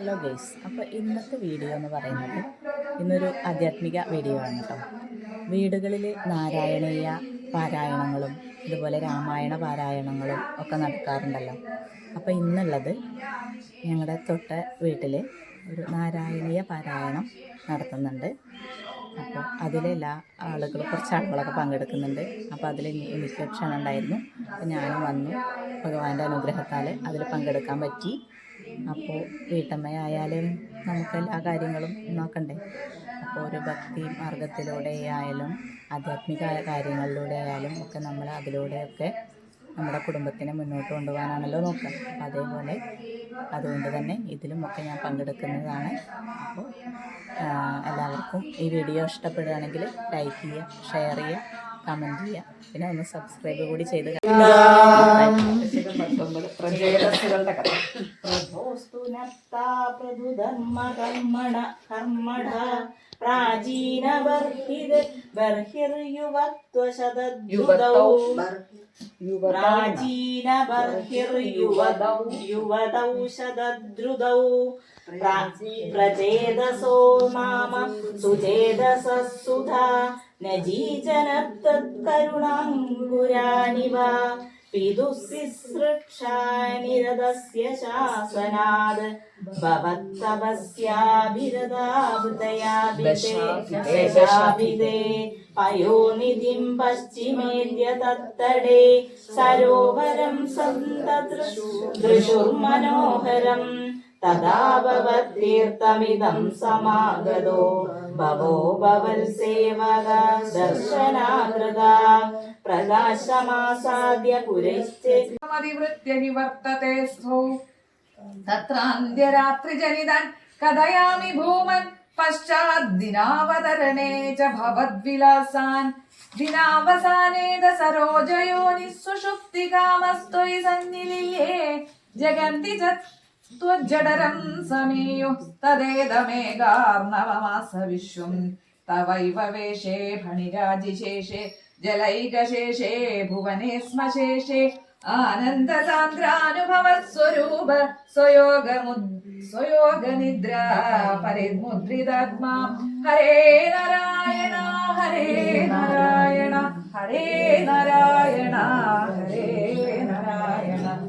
Hello guys അപ്പോൾ ഇന്നത്തെ video എന്ന് പറയുന്നത് ഇന്നൊരു ആധ്യാത്മിക വീഡിയോ ആണ് കേട്ടോ വീടുകളിൽ നാരായണീയ പാരായണങ്ങളും ഇതുപോലെ രാമായണ പാരായണങ്ങളും ഒക്കെ നടക്കാറുണ്ടല്ലോ. അപ്പോൾ ഇന്നുള്ളത് ഞങ്ങളുടെ തൊട്ട വീട്ടിൽ ഒരു നാരായണീയ പാരായണം നടത്തുന്നുണ്ട്. അപ്പോൾ അതിലെല്ലാ ആളുകൾ കുറച്ച് ആളുകളൊക്കെ പങ്കെടുക്കുന്നുണ്ട്. അപ്പോൾ അതിൽ എനിക്ക് ക്ഷണം ഉണ്ടായിരുന്നു. അപ്പോൾ ഞാനും വന്നു. ഭഗവാന്റെ അനുഗ്രഹത്താൽ അതിൽ പങ്കെടുക്കാൻ പറ്റി. അപ്പോൾ വീട്ടമ്മയായാലും നമുക്ക് എല്ലാ കാര്യങ്ങളും നോക്കണ്ടേ? അപ്പോൾ ഒരു ഭക്തി മാർഗത്തിലൂടെ ആയാലും ആധ്യാത്മിക കാര്യങ്ങളിലൂടെ ആയാലും ഒക്കെ നമ്മൾ അതിലൂടെയൊക്കെ നമ്മുടെ കുടുംബത്തിനെ മുന്നോട്ട് കൊണ്ടുപോകാനാണല്ലോ നോക്കുക. അപ്പം അതേപോലെ അതുകൊണ്ട് തന്നെ ഇതിലും ഒക്കെ ഞാൻ പങ്കെടുക്കുന്നതാണ്. അപ്പോൾ എല്ലാവർക്കും ഈ വീഡിയോ ഇഷ്ടപ്പെടുകയാണെങ്കിൽ ലൈക്ക് ചെയ്യുക ഷെയർ ചെയ്യുക കമന്റ് ചെയ്യുക. പിന്നെ ഒന്ന് സബ്സ്ക്രൈബ് കൂടി ചെയ്ത് പ്രജേതസ്സുകളുടെ കഥ പ്രഭോസ്തു നർത്താ പ്രഭുധർമ്മ കർമ്മണ. കർമ്മണ പ്രാചീനബർഹിത് ബർഹിർയുവത്വശതദ്യുതൗ പ്രാചീനബർഹിർയുവതൗ യുവതൗ ശതദ്രുതൗ. പ്രചേതസോ നാമ സുചേതസസുധാ. നജീജനത്തത്കരുണാങ്കുരാനിവ പിതുസിസൃക്ഷാനിരതസ്യ ശാസനാത് ഭവത്തപസ്യാഭിരതാഭിതയാഭിതേ പയോനിധിം പശ്ചിമേദ്യ തത്തടേ സരോവരം സന്തദൃശുർമനോഹരം തഥാ तदा भवद्तीर्थमिदं समागतो। भवो भवत्सेवक दर्शनाकृता। प्रकाशमासाद्य पुरश्चिवृत्त्यहि वर्तते स्थौ। तत्रान्त्यरात्रिजनितान् कथयामि भूमन् पश्चाद्दिनावतरणे च भवद्विलासान्। दिनावसाने च सरोजयोनिः सुषुप्तिकामस्त्वयि सन्निलिये। जगन्ति च त्वज्जडरं समीयुः तदेदमेगार्णवमास विश्वम् तवैव वेशे फणिराजिशेषे जलैकशेषे भुवने स्मशेषे आनन्दसान्द्रानुभवस्वरूप स्वयोगमुद् स्वयोगनिद्रा परिमुद्रितात्मा हरे नारायण हरे नारायण हरे नारायण हरे नारायण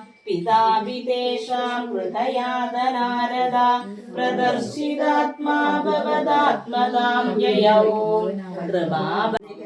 പിതാവിതേഷാം ഹൃദയാതനാരദ പ്രദർശിതാത്മാ ഭവതാത്മതാം യയോ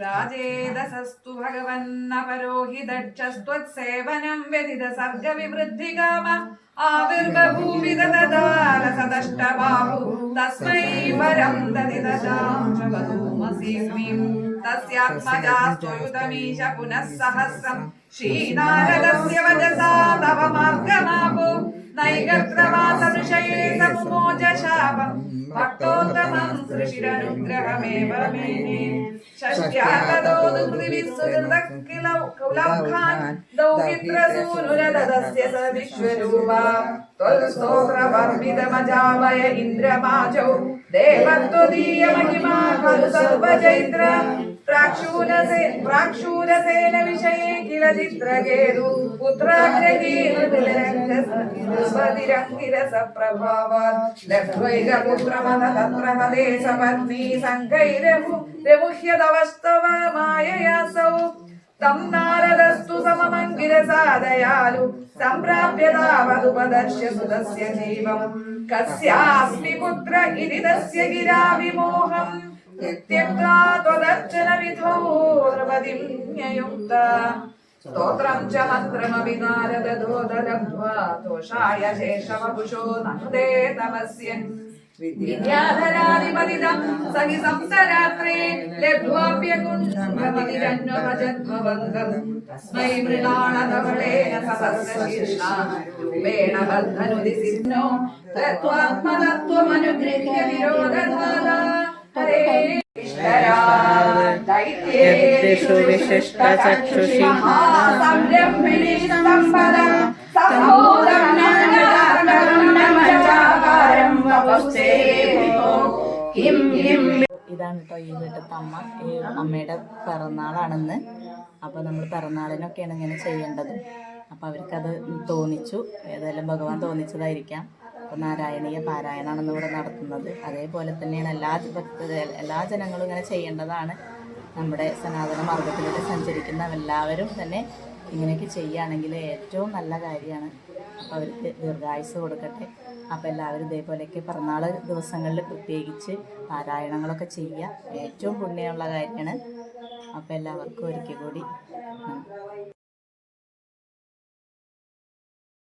राजेदसस्तु भगवन्नपरो हि दक्षस्त्वत्सेवनं काम आविर्बभूमि दददारसदष्टबाहु तस्मै वरं ददिदशांशवधूमसीस्मीं तस्यात्मजास्तुयुतमीश पुनः सहस्रं श्रीनारदस्य वचसा तव मार्गमापो। नैकप्रवासविषये समुमोज शापम् भक्तोत्तमं सृषिरनुग्रहमेव मेने षष्ट्या दौहित्रसूनुरदस्य स विश्वरूपा त्वल्स्तोत्रवर्मितमजावय इन्द्रमाजौ। देवत्वदीयमहिमा खलु सर्वचैत्र പ്രാക്ഷൂരസേന വിഷയേ കില ചിത്രകേതു. പുത്രാഗ്രഹീരസപ്രഭാവാൻ ലബ്ധ്വൈകപുത്രമത തത്ര ഹതേ സപത്നീ സംഘൈരമു രമുഹ്യതവസ്തവ മായയാസൗ തം നാരദസ്തു സമമങ്കിരസാദയാലു. സംപ്രാപ്യ താവതുപദർശ്യ സുതസ്യ ജീവം. കസ്യാസ്മി പുത്ര ഇതി തസ്യ गिरा വിമോഹം त्यक्त्वा त्वदर्चन विधौ नृपतिं न्ययुक्त स्तोत्रं च मन्त्रमपि नारददोदलब्ध्वा दोषाय शेषवपुषो नन्दे तमस्य विद्याधरादिपतितं सहि संसरात्रे लब्ध्वाप्यकुञ्जमतिजन्मभजन्मवङ्गम् तस्मै मृणालधवलेन सहस्रशीर्षा रूपेण बद्धनुदिसिद्धो तत्त्वात्मतत्त्वमनुगृह्य विरोधधारा हरे ईश्वरा यद्दिषु विशिष्टचक्षुषि महासंरम्भिणी सम्पद सम्भोदं नमचाकारं वपुस्ते किं किं ഇതാണ് കേട്ടോ ഈ വീട്ടിലത്തെ അമ്മ ഈ അമ്മയുടെ പിറന്നാളാണെന്ന് അപ്പോൾ നമ്മൾ പിറന്നാളിനൊക്കെയാണ് ഇങ്ങനെ ചെയ്യേണ്ടത് അപ്പോൾ അവർക്കത് തോന്നിച്ചു ഏതായാലും ഭഗവാൻ തോന്നിച്ചതായിരിക്കാം അപ്പോൾ നാരായണീയ പാരായണാണെന്ന് ഇവിടെ നടത്തുന്നത്. അതേപോലെ തന്നെയാണ് എല്ലാ ഭക്ത എല്ലാ ജനങ്ങളും ഇങ്ങനെ ചെയ്യേണ്ടതാണ്. നമ്മുടെ സനാതന മാർഗത്തിലൂടെ സഞ്ചരിക്കുന്ന എല്ലാവരും തന്നെ ഇങ്ങനെയൊക്കെ ചെയ്യുകയാണെങ്കിൽ ഏറ്റവും നല്ല കാര്യമാണ്. അപ്പോൾ അവർക്ക് ദീർഘായുസ് കൊടുക്കട്ടെ. അപ്പോൾ എല്ലാവരും ഇതേപോലെയൊക്കെ പിറന്നാൾ ദിവസങ്ങളിൽ പ്രത്യേകിച്ച് പാരായണങ്ങളൊക്കെ ചെയ്യുക. ഏറ്റവും പുണ്യമുള്ള കാര്യമാണ്. അപ്പോൾ എല്ലാവർക്കും ഒരിക്കൽ കൂടി.